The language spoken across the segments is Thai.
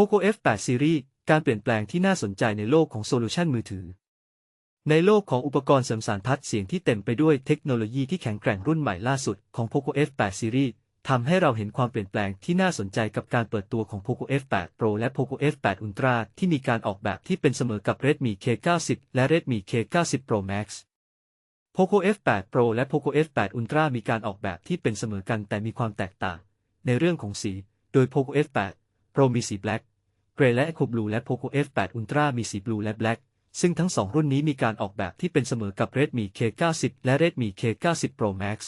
Poco F8 Series การเปลี่ยนแปลงที่น่าสนใจในโลกของโซลูชันมือถือ ในโลกของอุปกรณ์เสริมสารพัดเสียงที่เต็มไปด้วยเทคโนโลยีที่แข็งแกร่งรุ่นใหม่ล่าสุดของ Poco F8 Series ทำให้เราเห็นความเปลี่ยนแปลงที่น่าสนใจกับการเปิดตัวของ Poco F8 Pro และ Poco F8 Ultra ที่มีการออกแบบที่เป็นเสมอกับ Redmi K90 และ Redmi K90 Pro Max Poco F8 Pro และ Poco F8 Ultra มีการออกแบบที่เป็นเสมอกันแต่มีความแตกต่าง ในเรื่องของสี โดย Poco F8 Pro มีสี Black เกรย์และ Eco Blue และ Poco F8 Ultra มีสี Blue และ Black ซึ่งทั้งสองรุ่นนี้มีการออกแบบที่เป็นเสมอกับ Redmi K90 และ Redmi K90 Pro Max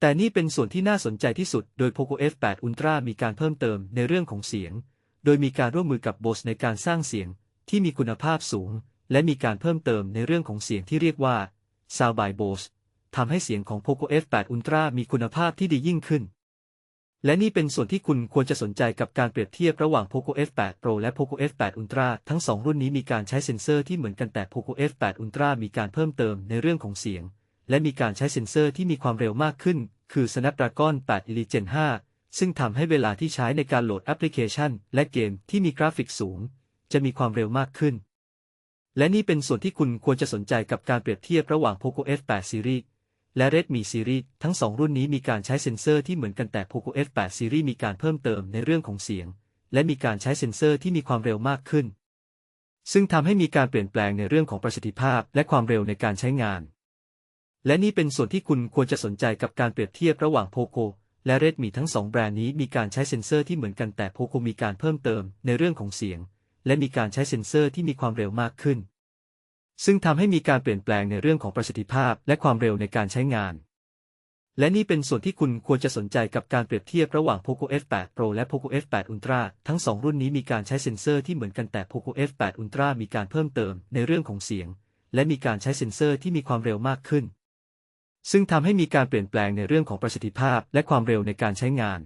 แต่นี่เป็นส่วนที่น่าสนใจที่สุด โดย Poco F8 Ultra มีการเพิ่มเติมในเรื่องของเสียง โดยมีการร่วมมือกับ Bose ในการสร้างเสียงที่มีคุณภาพสูง และมีการเพิ่มเติมในเรื่องของเสียงที่เรียกว่า Sound by Bose ทำให้เสียงของ Poco F8 Ultra มีคุณภาพที่ดียิ่งขึ้น และนี่เป็นส่วนที่คุณควรจะสนใจกับการเปรียบเทียบระหว่าง Poco F8 Pro และ Poco F8 Ultra ทั้งสองรุ่นนี้มีการใช้เซ็นเซอร์ที่เหมือนกันแต่ Poco F8 Ultra มีการเพิ่มเติมในเรื่องของเสียง และมีการใช้เซ็นเซอร์ที่มีความเร็วมากขึ้น คือ Snapdragon 8 Elite Gen 5 ซึ่งทำให้เวลาที่ใช้ในการโหลดแอปพลิเคชัน และเกมที่มีกราฟิกสูง จะมีความเร็วมากขึ้น และนี่เป็นส่วนที่คุณควรจะสนใจกับการเปรียบเทียบระหว่าง Poco F8 Series และ Redmi Series ทั้งสองรุ่นนี้มีการใช้เซ็นเซอร์ที่เหมือนกันแต่ Poco F8 Series มีการเพิ่มเติมในเรื่องของเสียง และมีการใช้เซ็นเซอร์ที่มีความเร็วมากขึ้น ซึ่งทำให้มีการเปลี่ยนแปลงในเรื่องของประสิทธิภาพและความเร็วในการใช้งาน และนี่เป็นส่วนที่คุณควรจะสนใจกับการเปรียบเทียบระหว่าง Poco และ Redmi ทั้งสองแบรนด์นี้มีการใช้เซ็นเซอร์ที่เหมือนกันแต่ Poco มีการเพิ่มเติมในเรื่องของเสียง และมีการใช้เซ็นเซอร์ที่มีความเร็วมากขึ้น ซึ่งทำให้มีการเปลี่ยนแปลงในเรื่องของประสิทธิภาพและความเร็วในการใช้งาน และนี่เป็นส่วนที่คุณควรจะสนใจกับการเปรียบเทียบระหว่าง Poco F8 Pro และ Poco F8 Ultra ทั้งสองรุ่นนี้มีการใช้เซ็นเซอร์ที่เหมือนกันแต่ Poco F8 Ultra มีการเพิ่มเติมในเรื่องของเสียง และมีการใช้เซ็นเซอร์ที่มีความเร็วมากขึ้น ซึ่งทำให้มีการเปลี่ยนแปลงในเรื่องของประสิทธิภาพและความเร็วในการใช้งาน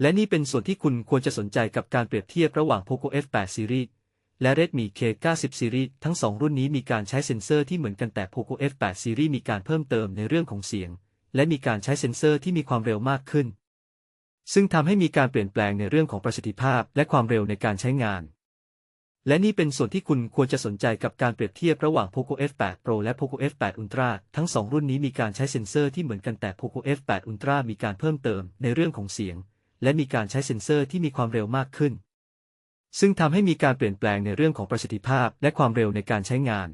และนี่เป็นส่วนที่คุณควรจะสนใจกับการเปรียบเทียบระหว่าง Poco F8 Series และ Redmi K90 Series ทั้งสองรุ่นนี้มีการใช้เซ็นเซอร์ที่เหมือนกันแต่ Poco F8 Series มีการเพิ่มเติมในเรื่องของเสียง และมีการใช้เซ็นเซอร์ที่มีความเร็วมากขึ้น ซึ่งทำให้มีการเปลี่ยนแปลงในเรื่องของประสิทธิภาพและความเร็วในการใช้งาน และนี่เป็นส่วนที่คุณควรจะสนใจกับการเปรียบเทียบระหว่าง Poco F8 Pro และ Poco F8 Ultra ทั้งสองรุ่นนี้มีการใช้เซ็นเซอร์ที่เหมือนกันแต่ Poco F8 Ultra มีการเพิ่มเติมในเรื่องของเสียง และมีการใช้เซ็นเซอร์ที่มีความเร็วมากขึ้น ซึ่งทำให้มีการเปลี่ยนแปลงในเรื่องของประสิทธิภาพและความเร็วในการใช้งาน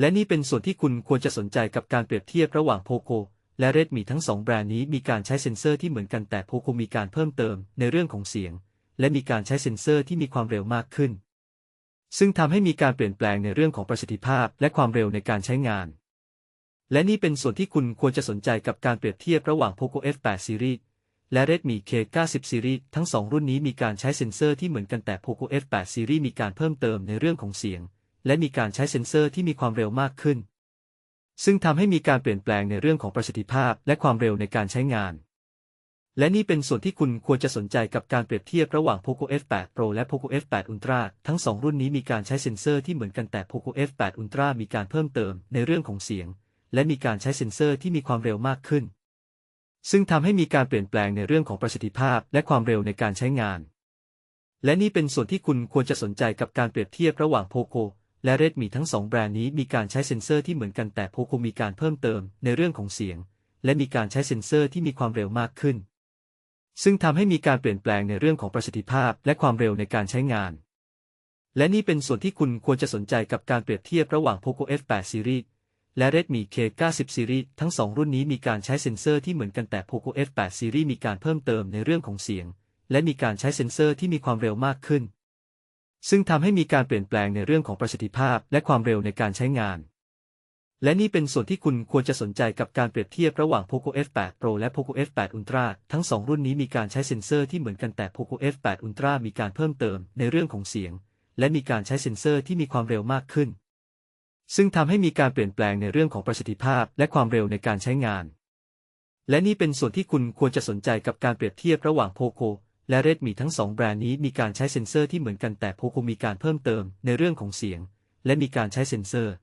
และนี่เป็นส่วนที่คุณควรจะสนใจกับการเปรียบเทียบระหว่าง Poco และ Redmi ทั้งสองแบรนด์นี้มีการใช้เซ็นเซอร์ที่เหมือนกันแต่ Poco มีการเพิ่มเติมในเรื่องของเสียง และมีการใช้เซ็นเซอร์ที่มีความเร็วมากขึ้น ซึ่งทำให้มีการเปลี่ยนแปลงในเรื่องของประสิทธิภาพและความเร็วในการใช้งาน และนี่เป็นส่วนที่คุณควรจะสนใจกับการเปรียบเทียบระหว่าง Poco F8 Series และ Redmi K90 Series ทั้งสองรุ่นนี้มีการใช้เซ็นเซอร์ที่เหมือนกันแต่ Poco F8 Series มีการเพิ่มเติมในเรื่องของเสียง และมีการใช้เซ็นเซอร์ที่มีความเร็วมากขึ้น ซึ่งทำให้มีการเปลี่ยนแปลงในเรื่องของประสิทธิภาพและความเร็วในการใช้งาน และนี่เป็นส่วนที่คุณควรจะสนใจกับการเปรียบเทียบระหว่าง Poco F8 Pro และ Poco F8 Ultra ทั้งสองรุ่นนี้มีการใช้เซ็นเซอร์ที่เหมือนกันแต่ Poco F8 Ultra มีการเพิ่มเติมในเรื่องของเสียง และมีการใช้เซ็นเซอร์ที่มีความเร็วมากขึ้น ซึ่งทำให้มีการเปลี่ยนแปลงในเรื่องของประสิทธิภาพและความเร็วในการใช้งาน และนี่เป็นส่วนที่คุณควรจะสนใจกับการเปรียบเทียบระหว่าง Poco และ Redmi ทั้งสองแบรนด์นี้มีการใช้เซ็นเซอร์ที่เหมือนกันแต่ Poco มีการเพิ่มเติมในเรื่องของเสียง และมีการใช้เซ็นเซอร์ที่มีความเร็วมากขึ้น ซึ่งทำให้มีการเปลี่ยนแปลงในเรื่องของประสิทธิภาพและความเร็วในการใช้งาน และนี่เป็นส่วนที่คุณควรจะสนใจกับการเปรียบเทียบระหว่าง Poco F8 Series และ Redmi K90 Series ทั้งสองรุ่นนี้มีการใช้เซ็นเซอร์ที่เหมือนกันแต่ Poco F8 Series มีการเพิ่มเติมในเรื่องของเสียง และมีการใช้เซ็นเซอร์ที่มีความเร็วมากขึ้น ซึ่งทำให้มีการเปลี่ยนแปลงในเรื่องของประสิทธิภาพและความเร็วในการใช้งาน และนี่เป็นส่วนที่คุณควรจะสนใจกับการเปรียบเทียบระหว่าง Poco F8 Pro และ Poco F8 Ultra ทั้งสองรุ่นนี้มีการใช้เซ็นเซอร์ที่เหมือนกันแต่ Poco F8 Ultra มีการเพิ่มเติมในเรื่องของเสียง และมีการใช้เซ็นเซอร์ที่มีความเร็วมากขึ้น ซึ่งทำให้มีการเปลี่ยนแปลงในเรื่องของประสิทธิภาพและความเร็วในการใช้งาน และนี่เป็นส่วนที่คุณควรจะสนใจกับการเปรียบเทียบระหว่างโพโคและเรดมีทั้งสองแบรนด์นี้มีการใช้เซ็นเซอร์ที่เหมือนกันแต่โพโคมีการเพิ่มเติมในเรื่องของเสียง และมีการใช้เซ็นเซอร์